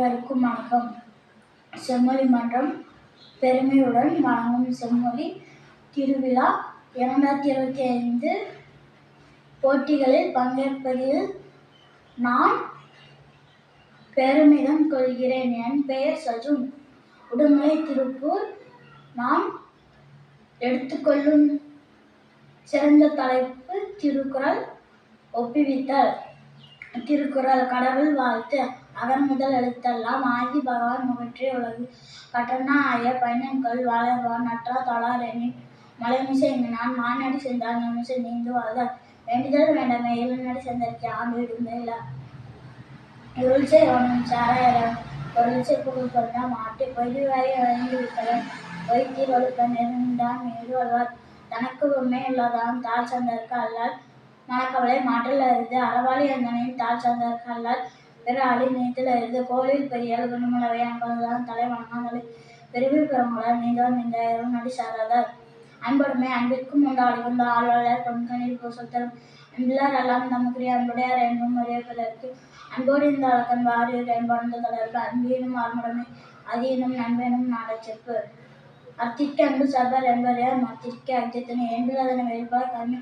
அனைவருக்கும் வணக்கம் செம்மொழி மன்றம் பெருமையுடன் வழங்கும் செம்மொழி திருவிழா இரண்டாயிரத்தி இருபத்தி ஐந்து போட்டிகளில் பங்கேற்பதில் நான் பெருமிதம் கொள்கிறேன். என் பெயர் சஜுன் உடுமலை திருப்பூர். நான் எடுத்துக்கொள்ளும் சிறந்த தலைப்பு திருக்குறள் ஒப்புவித்தல். திருக்குறள் கடவுள் வாழ்த்து அகன் முதல் எழுத்தெல்லாம் ஆகி பகவான் முகற்றே உலகு. கட்டணாய ஆய பயணங்கள் வளர்வான் நற்றா தொழாரெனி மலைமிசை நான் மாநாடு சென்றால் நிமிஷம் நீந்து வாழ்தல் வேண்டுதல் வேண்டமே இளநாடு சென்றற்கு ஆண்டு விடுமையில இருள்சை ஒன்றும் சாராயிரம் பொருள்சை புகழ் கொண்ட மாட்டு பொய்வாயை வழங்கி விட்டவன் பொய்த்தீர் ஒழுக்க நெருண்டான் மேடு வருவார் தனக்கு உண்மை இல்லாதான் தாழ் சந்தற்கு அல்லால் மனக்கவலை மாற்றல் அருது அறவாளி அந்தனையும் தாழ் சந்தற்கு அல்லால் பிற அழி நீத்தல் அருது கோளில் பெரியால் குணமுளவை அன்பதுதான் தலை வணங்காதலை பெருமை பெறமுடன் நீதான் இந்த நடி சாராதார். அன்புடைமை அன்பிற்கும் உண்டாடி ஆழ்வாளர் பொன்கணில் பூசத்தரும். அன்பிலார் எல்லாம் நமக்குரிய அன்புடையார் என்பும் ஒரே பிறருக்கு அன்போடு இந்த அழகன் வாரியர் என்பார்ந்த தொடர்பு அன்பீனும் ஆர்முடைமை அதீனும் நண்பனும் நாடச்செப்பு அத்திற்கு அன்பு சபர் என்பதையார் மத்திற்கு அத்தித்தனை என்பதனை வெளிப்பார் கண்ணு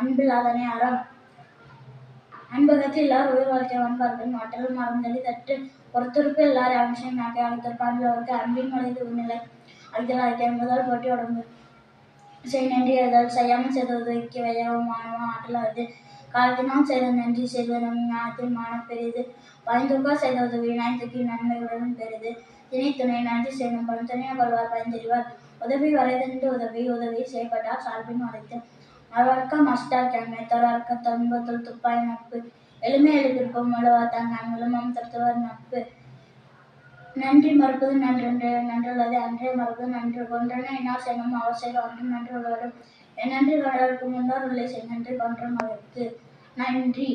அன்பில் அதனை அறம். அன்பகத்தில் எல்லார் உயிர் வாழ்க்கை வன்பார்கள் மாற்றல் மறந்தளி தட்டு. ஒருத்தருக்கு எல்லாரும் அம்சம் நாக்கை அழுத்தல் பாண்டவருக்கு அன்பின் மனித உண்நிலை அழுத்தல் முதல் போட்டி உடம்பு செய் நன்றி எழுதல் செய்யாமல் செய்தது வைக்க வையவும் மாணவம் ஆற்றல் அது காலத்தினால் செய்த நன்றி செய்வது நம் ஞானத்தில் மானம் பெரிது. பயந்துக்கா செய்த உதவி நாய்த்துக்கு நன்மைகளுடன் பெரிது. திணை துணை நன்றி செய்யும் பலம் துணையாக கொள்வார் பயந்தறிவார் உதவி வரைதென்று உதவி உதவி செய்யப்பட்டால் சார்பின் வரைத்து மறுவர்க்கம் மஸ்டார் தன்மை தொடர்க்க துன்பத்தில் துப்பாய் நட்பு எளிமை எழுப்பிற்கும் முழுவார் தன் நன்மலும் தருத்துவர் நட்பு. நன்றி மறுப்பது நன்றென்று நன்றுள்ளது அன்றே மறுப்பது நன்று. கொன்றன என்னால் செய்யும் அவசியம் ஒன்றும் நன்று உள்ளவரும் என் நன்றி கடலுக்கு முன்னோர் உள்ளே செய் நன்றி கொன்றும் அவருக்கு. நன்றி.